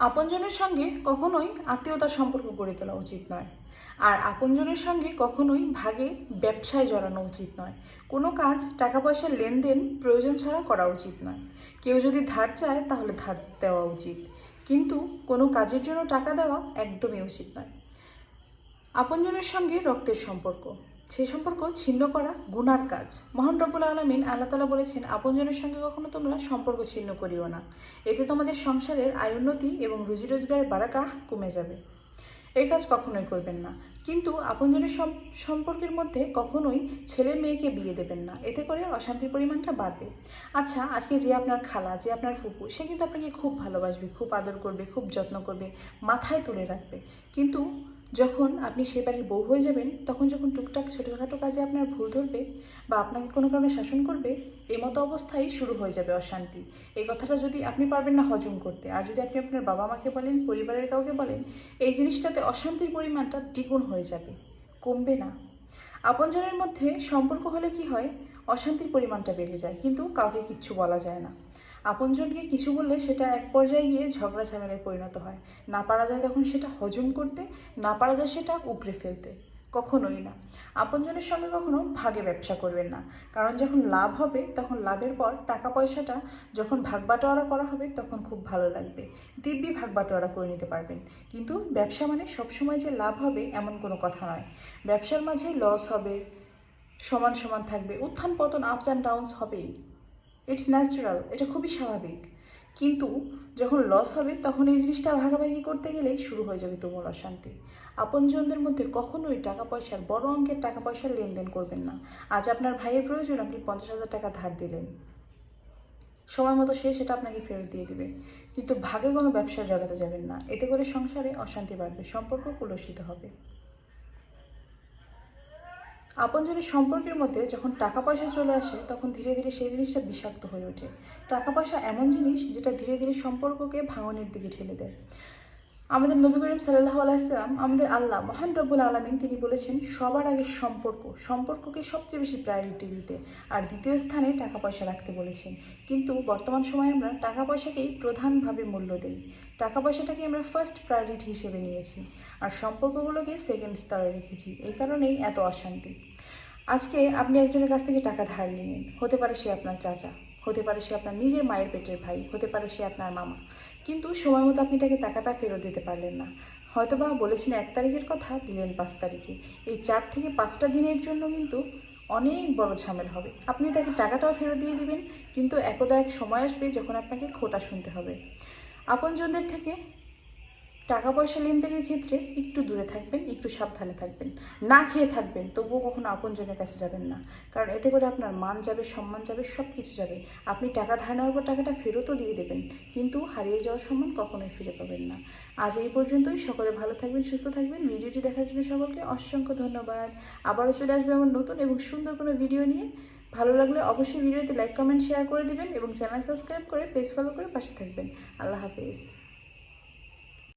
আপনজনের সঙ্গে কখনোই আত্মীয়তার সম্পর্ক গড়ে তোলা উচিত নয়। আর আপনজনের সঙ্গে কখনোই ভাগে ব্যবসায় জড়ানো উচিত নয়। কোনো কাজ টাকা পয়সার লেনদেন প্রয়োজন ছাড়া করা উচিত নয়। কেউ যদি ধার চায় তাহলে ধার দেওয়া উচিত। কিন্তু কোনো কাজের জন্য টাকা দেওয়া একদমই উচিত নয়। আপনজনের সঙ্গে রক্তের সম্পর্ক। সেই সম্পর্ক ছিন্ন করা গুনার কাজ। মহান রব্বুল আলমিন আল্লাহ তালা বলেছেন, আপনজনের সঙ্গে কখনো তোমরা সম্পর্ক ছিন্ন করিও না। এতে তোমাদের সংসারের আয়োন্নতি এবং রুজি রোজগারের বারাকা কমে যাবে। এই কাজ কখনোই করবেন না। কিন্তু আপনজনের সম্পর্কের মধ্যে কখনোই ছেলে মেয়েকে বিয়ে দেবেন না। এতে করে অশান্তির পরিমাণটা বাড়বে। আচ্ছা আজকে যে আপনার খালা, যে আপনার ফুপু, সে কিন্তু আপনাকে খুব ভালোবাসবে, খুব আদর করবে, খুব যত্ন করবে, মাথায় তুলে রাখবে। কিন্তু যখন আপনি সে বাড়ির বউ হয়ে যাবেন, তখন যখন টুকটাক ছোটোখাটো কাজে আপনার ভুল ধরবে বা আপনাকে কোনো কারণে শাসন করবে এই মতো অবস্থায় শুরু হয়ে যাবে অশান্তি। এই কথাটা যদি আপনি পারবেন না হজম করতে, আর যদি আপনি আপনার বাবা মাকে বলেন, পরিবারের কাউকে বলেন, এই জিনিসটাতে অশান্তির পরিমাণটা দ্বিগুণ হয়ে যাবে। কমবে না। আপনজনের মধ্যে সম্পর্ক হলে কি হয়? অশান্তির পরিমাণটা বেড়ে যায়, কিন্তু কাউকে কিচ্ছু বলা যায় না। আপনজনকে কিছু বললে সেটা এক পর্যায়ে গিয়ে ঝগড়া ঝামেলায় পরিণত হয়। না পারা যায় তখন সেটা হজম করতে, না পারা যায় সেটা উপড়ে ফেলতে। কখনোই না। আপনজনের সঙ্গে কখনো ভাগে ব্যবসা করবেন না। কারণ যখন লাভ হবে, তখন লাভের পর টাকা পয়সাটা যখন ভাগ বাটোয়ারা করা হবে, তখন খুব ভালো লাগবে। দিব্যি ভাগ বাটোয়ারা করে নিতে পারবেন। কিন্তু ব্যবসা মানে সবসময় যে লাভ হবে, এমন কোনো কথা নয়। ব্যবসার মাঝে লস হবে সমান সমান থাকবে। উত্থান পতন আপস অ্যান্ড ডাউনস হবেই। ইটস ন্যাচারাল এটা খুবই স্বাভাবিক। কিন্তু যখন লস হবে, তখন এই জিনিসটা ভাগাভাগি করতে গেলেই শুরু হয়ে যাবে তুমুল অশান্তি। আপনজনদের মধ্যে কখনোই টাকা পয়সার বড় অঙ্কের টাকা পয়সার লেনদেন করবেন না। আজ আপনার ভাইয়ের প্রয়োজন, আপনি পঞ্চাশ হাজার টাকা ধার দিলেন। সময় মতো সে সেটা আপনাকে ফেরত দিয়ে দিবে। কিন্তু ভাগে কোনো ব্যবসায় জড়াতে যাবেন না। এতে করে সংসারে অশান্তি বাড়বে, সম্পর্ক কুলসিত হবে। আপনজনের সম্পর্কের মধ্যে যখন টাকা পয়সা চলে আসে, তখন ধীরে ধীরে সেই জিনিসটা বিষাক্ত হয়ে ওঠে। টাকা পয়সা এমন জিনিস যেটা ধীরে ধীরে সম্পর্ককে ভাঙনের দিকে ঠেলে দেয়। আমাদের নবী করিম সাল্লাহ আলাইসাল্লাম আমাদের আল্লাহ, মহান রব্বুল আলমিন, তিনি বলেছেন, সবার আগে সম্পর্ক, সম্পর্ককে সবচেয়ে বেশি প্রায়োরিটি দিতে। আর দ্বিতীয় স্থানে টাকা পয়সা রাখতে বলেছেন। কিন্তু বর্তমান সময়ে আমরা টাকা পয়সাকেই প্রধানভাবে মূল্য দিই। টাকা পয়সাটাকে আমরা ফার্স্ট প্রায়োরিটি হিসেবে নিয়েছি। আর সম্পর্কগুলোকে সেকেন্ড স্তরে রেখেছি। এই কারণেই এত অশান্তি। আজকে আপনি একজনের কাছ থেকে টাকা ধার নিলেন। হতে পারে সে আপনার চাচা, হতে পারে সে আপনার নিজের মায়ের পেটের ভাই, হতে পারে সে আপনার মামা। কিন্তু সময় মতো আপনি তাকে টাকাটা ফেরত দিতে পারলেন না। হয়তো বা বলেছেন এক তারিখের কথা, দিলেন পাঁচ তারিখে। এই চার থেকে পাঁচটা দিনের জন্য কিন্তু অনেক বড় ঝামেলা হবে। আপনি তাকে টাকাটাও ফেরত দিয়ে দিবেন, কিন্তু একদা এক সময় আসবে যখন আপনাকে খোটা শুনতে হবে। আপনজনদের থেকে টাকা পয়সা লেনদেনের ক্ষেত্রে একটু দূরে থাকবেন, একটু সাবধানে থাকবেন। না খেয়ে থাকবেন, তবুও কখনো আপনজনের কাছে যাবেন না। কারণ এতে করে আপনার মান যাবে, সম্মান যাবে সব কিছু যাবে। আপনি টাকা ধার নেওয়ার পর টাকাটা ফেরতও দিয়ে দেবেন, কিন্তু হারিয়ে যাওয়ার সম্মান কখনোই ফিরে পাবেন না। আজ এই পর্যন্তই, সকলে ভালো থাকবেন, সুস্থ থাকবেন। ভিডিওটি দেখার জন্য সকলকে অসংখ্য ধন্যবাদ। আবারও চলে আসবে আমার নতুন এবং সুন্দর কোনো ভিডিও নিয়ে। ভালো লাগলে অবশ্যই ভিডিওতে লাইক, কমেন্ট শেয়ার করে দিবেন এবং চ্যানেল সাবস্ক্রাইব করে পেজ ফলো করে পাশে থাকবেন। আল্লাহ হাফিজ।